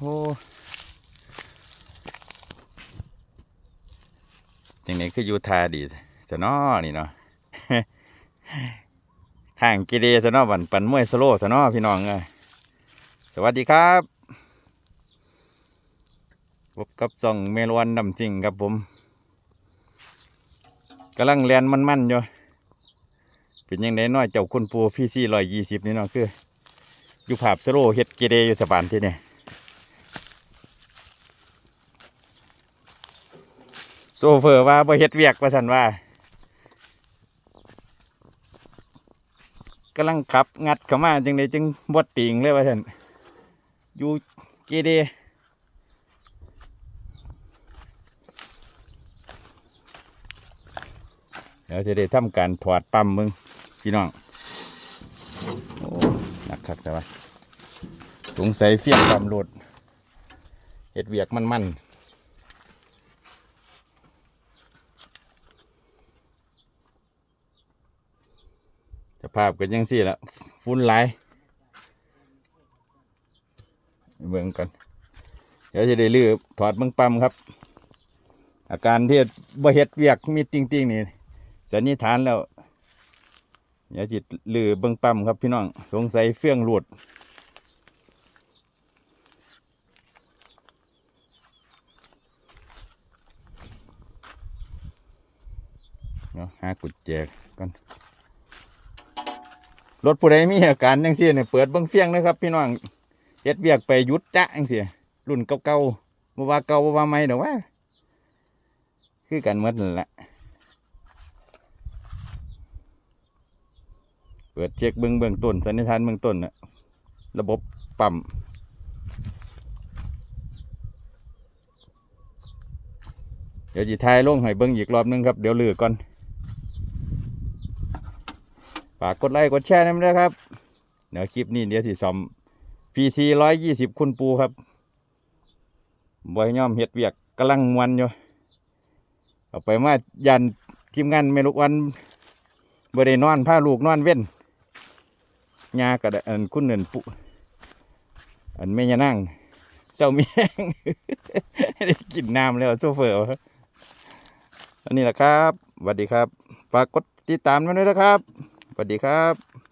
โอ้จังนี้คืออยู่ทาดีจะนอนี่เนาะข้างกีเดจะนอบันปันมวยสโลจะนอพี่น้องเอ้สวัสดีครับพบกับซ่องเมลวันดำจริงครับผมกำลังเรียนมันๆอยู่เป็นยังไงน้อยเจ้าคุณปูพี่ซี่ร้อยยี่สิบนี่เนาะคือ อยู่ภาพสโลเฮ็ดกีเดอยู่สะบานที่เนี่ย โซเฟอร์ว่าบ่เฮ็ดเวียกว่าซั่นว่ากำลังขับงัดเข้ามาจังไดจึงบ่ติงเลยว่าซั่นอยู่เกเดเดี๋ยวจะได้ทำการถอดปั๊มมึงพี่น้องโอ้หนักคักแต่ว่าสงสัยเฟี้ยงปั๊มรถเฮ็ดเวียกมันๆ สภาพก็ยังสี่ละฟุ้นไหลเบิ่งก่อนเดี๋ยวจะได้ลือถอดเบิ่งปั๊มครับ อาการที่บ่เฮ็ดเวียกมีติ่งๆนี่สันนิษฐานแล้วเดี๋ยวจิตลือเบิ่งปั๊มครับพี่น้องสงสัยเฟื่องหลุดเนาะหากุญแจก่อน รถผู้ใดมีอาการจังซี่เนี่ยเปิดเบิ่งเฟียงนะครับ พี่น้องเฮ็ดเวียกไปยุดจ้ะจังซี่รุ่นเก่าๆบ่ว่าเก่าบ่ว่าใหม่ดอกว่า คือกันหมดนั่นแหละเปิดเช็คเบิ่งเบื้องต้นสันนิษฐานเบื้องต้นน่ะระบบปั๊มเดี๋ยวจิทายลงให้เบิ่งอีกรอบนึงครับ เดี๋ยวลือก่อน ฝากกดไลค์กดแชร์นะด้วยครับเดี๋ยวคลิปนี้เดี๋ยวสิซ่อม PC ร้อยยี่สิบคุณปูครับบอยย่อมเฮ็ดเวียกกำลังมวนอยู่เอาไปมายันทีมงานเมลูกวันบ่ได้นอนพาลูกนอนเว้นยากับอันคุณเนินปุอันแม่ยานั่งเจ้าเมียงได้กินน้ำแล้วโซเฟอร์วอันนี้แหละครับสวัสดีครับฝากกดติดตามมาด้วยนะครับ สวัสดีครับ